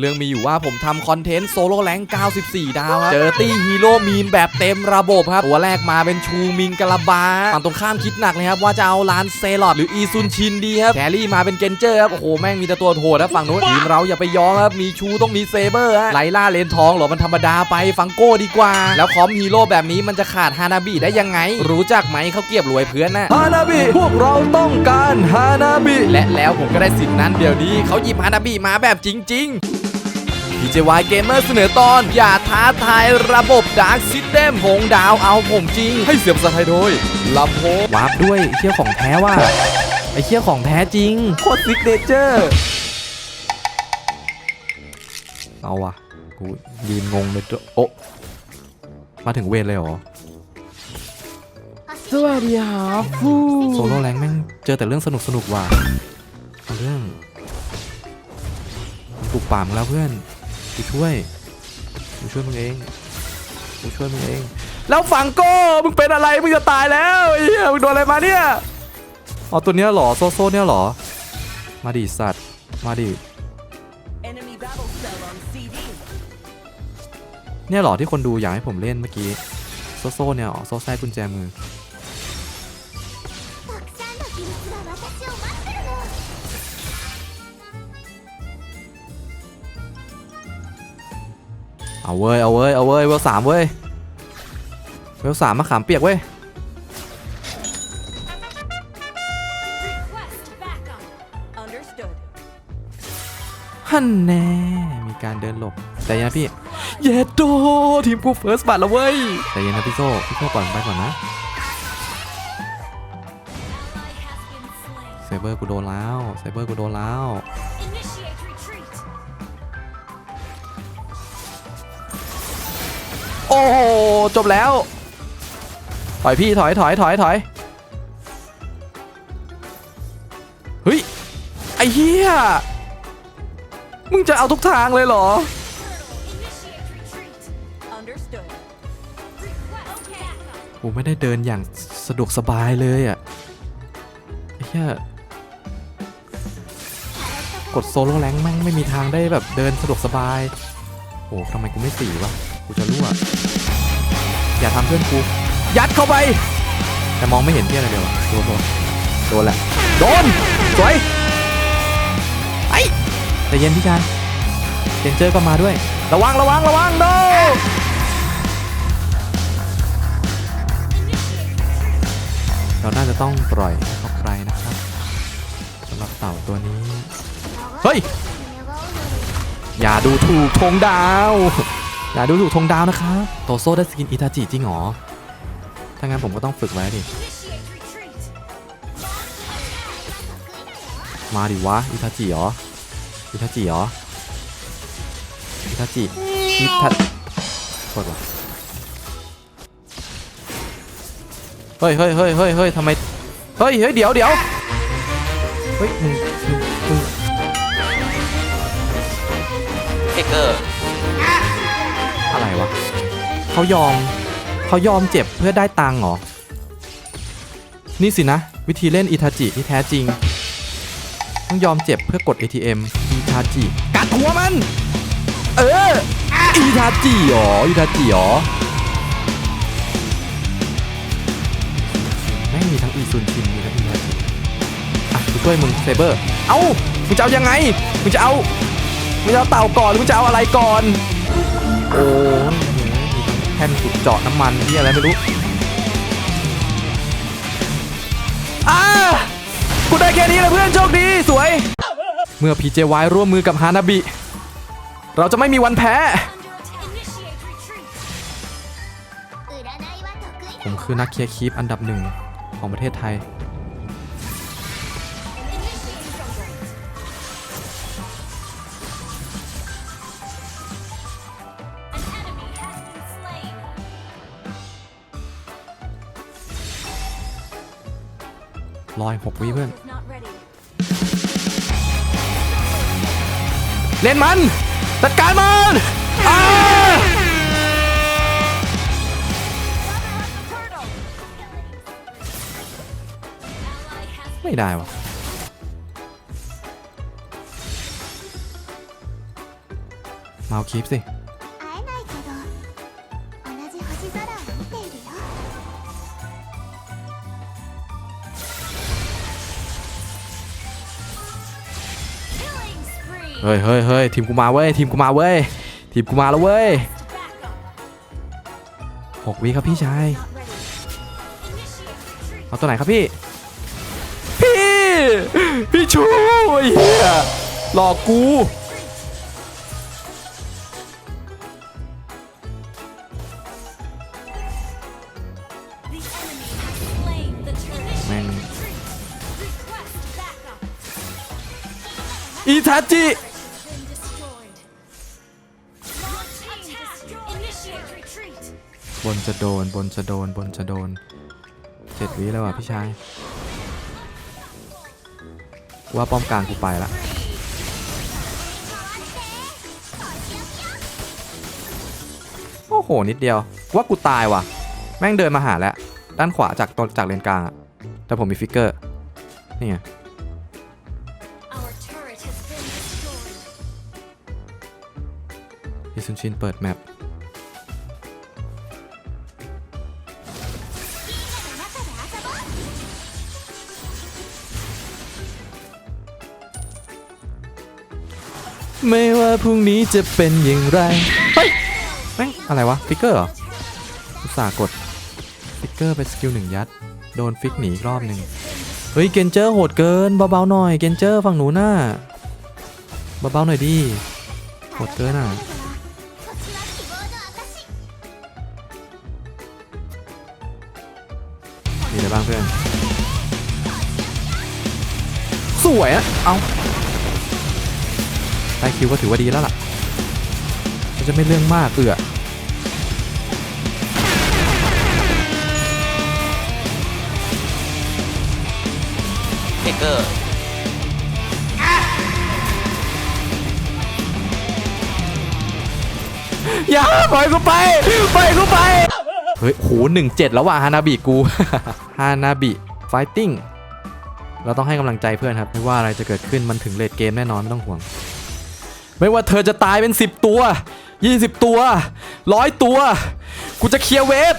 เรื่องมีอยู่ว่าผมทำคอนเทนต์โซโล่แรงค์94 ดาวครับ เจอตี้ฮีโร่มีมแบบเต็มระบบครับ ตัวแรกมาเป็นชูมิงกะลาบาฝั่งตรงข้ามคิดหนักเลยครับ ว่าจะเอาลานเซลอดหรืออีซุนชินดีครับ แครี่มาเป็นเกนเจอร์ครับ โอ้โห แม่งมีแต่ตัวโหดครับฝั่งนู้นทีมเราอย่าไปยอมครับ มีชูต้องมีเซเบอร์ฮะไลล่าเลนทองเหรอมันธรรมดาไปฟังโก้ดีกว่า แล้วคอมฮีโร่แบบนี้มันจะขาดฮานาบิได้ยังไง รู้จักไหมเขาเกียบรวยเพื่อนน่ะฮานาบิพวกเราต้องการฮานาบิและแล้วผมก็ได้สิทธิ์นั้นเดี๋ยวนี้เขาหยิบฮานาบิมาแบบจริง ๆ PJY Gamer เสนอตอน อย่าท้าทายระบบ Dark System หงดาวเอาผมจริง ให้เสียบสไทยโดยลำโพงวาร์ปด้วยไอ้เชี่ยของแท้ว่าไอ้เชี่ยของแท้จริง โคตรซิกเนเจอร์ เอาวะกูยืนงงเลยตัวโอะมาถึงเวรเลยเหรอสวัสดีครับฟูโซโล่แรงแม่งเจอแต่เรื่องสนุกสนุกว่ะเอาเรื่องมันปลุกป่ามงแล้วเพื่อน กูช่วยกูช่วยมึงเองกูช่วยมึงเอง แล้วฝังโก้มึงเป็นอะไรมึงจะตายแล้วไอ้เหี้ยมึงโดนอะไรมาเนี่ยอ๋อตัวเนี้ยเหรอโซโซเนี่ยเหรอ มาดิสัตว์มาดิ Enemy battle cell on CD. เนี่ยเหรอที่คนดูอยากให้ผมเล่นเมื่อกี้โซโซเนี่ยเหรอโซแซกุญแจมือ เอาเว้ย เอาเว้ย เอาเว้ย เวลสามเว้ย เวลสามมะขามเปียกเว้ย Request backup Understood. ฮันแน่ มีการเดินหลบใจเย็นนะพี่ เยดโดทีมกูเฟิร์สบัตแล้วเว้ยใจเย็นนะพี่โซ่พี่โซ่ปล่อยมันไปก่อนนะ Ally has been slain เซเบอร์กูโดนแล้ว เซเบอร์กูโดนแล้ว อ้โหจบแล้ว ถอยพี่ถอยถอยถอยถอยเฮ้ยไอ้เหี้ยมึงจะเอาทุกทางเลยเหรอ Initiate retreat Understood. Request backup กูไม่ได้เดินอย่างสะดวกสบายเลยอะไอ้เหี้ยกดโซโล่แรงค์แม่งไม่มีทางได้แบบเดินสะดวกสบาย โอ้ทำไมกูไม่สีวะ กูจะรั่วอย่าทำเพื่อนกู ยัดเข้าไป แต่มองไม่เห็นเที่ยอะไรเลยวะโดนโดนโดนแหละ โดน สวย ไอ้แต่เย็นพี่ชายเจนเจอร์ก็มาด้วย ระวังระวังระวังโดเราน่าจะต้องปล่อยให้เขาใครนะครับสำหรับเต่าตัวนี้ เฮ้ย อย่าดูถูกธงดาว อย่าดูถูกธงดาวนะครับโตโซได้สกินอิตาจิจริงเหรอ ถ้างั้นผมก็ต้องฝึกไว้ดิ มาดิวะอิตาจิเหรอ อิตาจิเหรอ อิตาจิ อิตาโทษว่ะเฮ้ยเฮ้ยเฮ้ยเฮ้ยเฮ้ยทำไม เฮ้ยเฮ้ยเดี๋ยวเดี๋ยวเฮ้ยมึง เอเกอร์ อะไรวะเขายอมเขายอมเจ็บเพื่อได้ตังค์เหรอ นี่สินะ วิธีเล่นอิทาจิที่แท้จริง ต้องยอมเจ็บเพื่อกด ATM อิทาจิกัดหัวมัน เอออิทาจิหรออิทาจิหรอแม่งมีทั้งอีซุนชินมีทั้งอิทาจิอะกูช่วยมึงเซเบอร์ เอ้ามึงจะเอายังไงมึงจะเอา มึงจะเอาเต่าก่อนหรือมึงจะเอาอะไรก่อน โอ้แท่นขุดเจาะน้ำมันที่อะไรไม่รู้อ่ากูได้แค่นี้แหละเพื่อนโชคดีสวย เมื่อพีเจวายร่วมมือกับฮานาบิ เราจะไม่มีวันแพ้ ผมคือนักเคลียร์คีปอันดับหนึ่งของประเทศไทย รอยหกวิเพื่อน is not ready เล่นมันจัดการมันอ้า Turtle ไม่ได้วะมาเอาคลิปสิ ฮ้ยเฮ้ยเฮ้ยทีมกูมาเว้ยทีมกูมาเว้ยทีมกูมาแล้วเว้ยหกวิครับพี่ชายเอาตัวไหนครับพี่ พี่ พี่ชูเหี้ยหลอกกูแม่งอีทัจิ บนจะโดนบนจะโดนบนจะโดนเจ็ดวิแล้วอะพี่ชายว่าป้อมกลางกูไปละโอ้โห นิดเดียวว่ากูตายว่ะ แม่งเดินมาหาแล้ว ด้านขวาจากตอนจากเลนกลางอะแต่ผมมีฟิกเกอร์ นี่ไง our turret has been destroyed อิซุนชินเปิดแมป ไม่ว่าพรุ่งนี้จะเป็นอย่างไร เฮ้ยแม่งอะไรวะ ฟิกเกอร์เหรออุตส่าห์กด ฟิกเกอร์ไปสกิลหนึ่งยัด โดนฟิกหนีอีกรอบหนึ่งเฮ้ย เกนเจอร์โหดเกิน เบาๆหน่อย เกนเจอร์ฝั่งหนูหน่าเบาๆหน่อยดิโหดเกินอะมีอะไรบ้างเพื่อน สวยอะเอา ได้คิวก็ถือว่าดีแล้วล่ะมันจะไม่เรื่องมากเอือเทเกอร์อย่าปล่อยกูไปปล่อยกูไป เฮ้ยโหหนึ่งเจ็ดแล้วว่ะฮานาบิกู ฮานาบิไฟติ้งเราต้องให้กำลังใจเพื่อนครับ ไม่ว่าอะไรจะเกิดขึ้นมันถึงเลดเกมแน่นอน ไม่ต้องห่วง ไม่ว่าเธอจะตายเป็น 10 ตัว 20 ตัวร้อยตัว กูจะเคลียร์เวฟ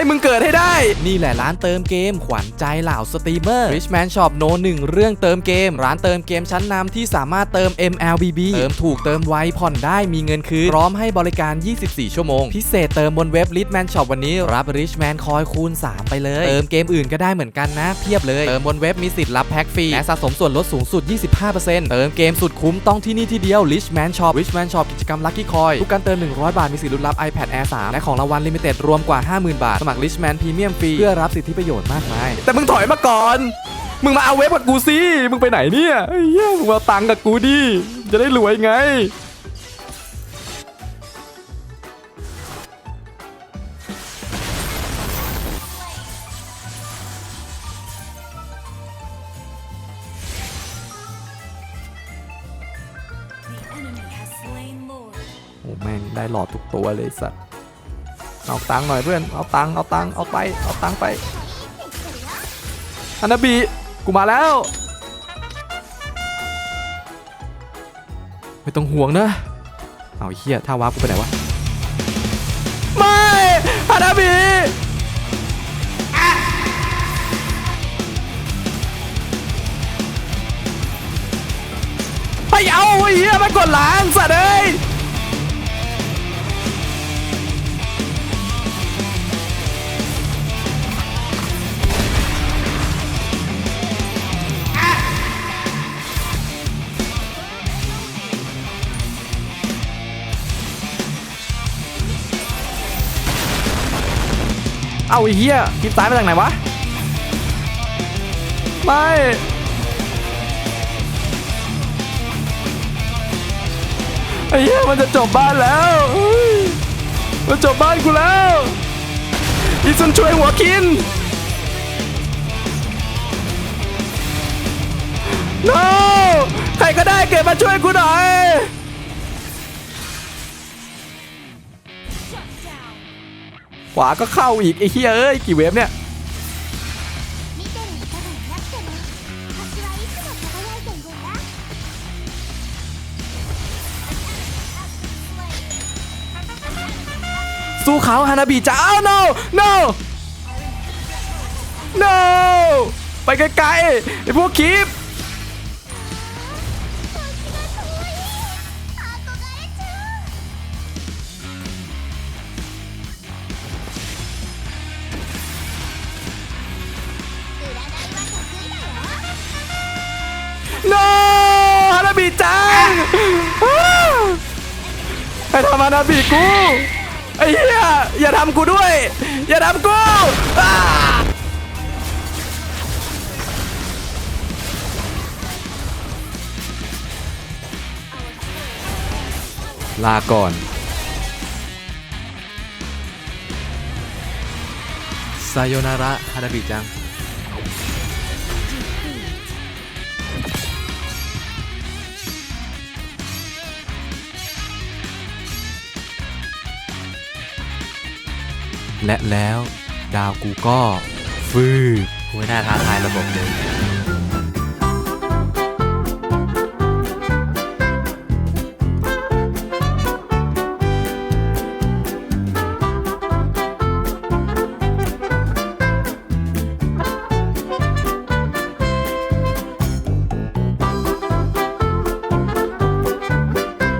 ให้มึงเกิดให้ได้ นี่แหละร้านเติมเกม ขวัญใจเหล่าสตรีมเมอร์ Richman Shop No 1เรื่องเติมเกม ร้านเติมเกมชั้นนำที่สามารถเติม MLBB เติมถูกเติมไวผ่อนได้มีเงินคืนพร้อมให้บริการ 24 ชั่วโมง พิเศษเติมบนเว็บ Richman Shop วันนี้รับ Richman คอยคูณ 3 ไปเลย เติมเกมอื่นก็ได้เหมือนกันนะ เพียบเลย เติมบนเว็บมีสิทธิ์รับแพ็กฟรีและสะสมส่วนลดสูงสุด 25%เติมเกมสุดคุ้มต้องที่นี่ที่เดียว Richman Shop Richman Shop กิจกรรม Lucky Coin ทุกการเติม 100 บาทมีสิทธิ์ลุ้นรับ iPad Air 3 และของรางวัลลิมิเต็ดรวมกว่า 50,000 บาทสมัคร Richman Premium ฟรีเพื่อรับสิทธิประโยชน์มากมาย แต่มึงถอยมาก่อน มึงมาเอาเว็บกับกูสิ มึงไปไหนเนี่ยไอ้เหี้ยมึงมาเอาตังค์กับกูดิ จะได้รวยไง the enemy has slain Lord โอ้แม่งได้หลอดทุกตัวเลยสัตว์ เอาตังค์หน่อยเพื่อนเอาตังค์เอาตังค์เอาไปเอาตังค์ไปฮานาบิกูมาแล้ว ไม่ต้องห่วงนะ เอาเฮียถ้าวาร์ปกูไปไหนวะไม่ฮานาบิไปเอาไอ้เหี้ยมากดล้าง ไอ้เหี้ยคลิปซ้ายมาจากไหนวะ ไม่ ไอ้เหี้ยมันจะจบบ้านแล้ว มันจบบ้านกูแล้วอีซุนช่วยหัวคิน no ใครก็ วาก็เข้าอีกไอ้เฮียเอ้ยกี่เวฟเนี่ยสู้เขาฮานาบีจ้าอ้าว no no no ไปไกลๆไอ้พวกคลิป นาบิจังอ้าวให้ทำฮานาบิกูไอ้เหี้ยอย่าทำกูด้วย อย่าทำกูลาก่อนไซโยนาระฮานาบิจัง และแล้ว ดาวกูก็ฟืบกูไม่น่าท้าทายระบบเลย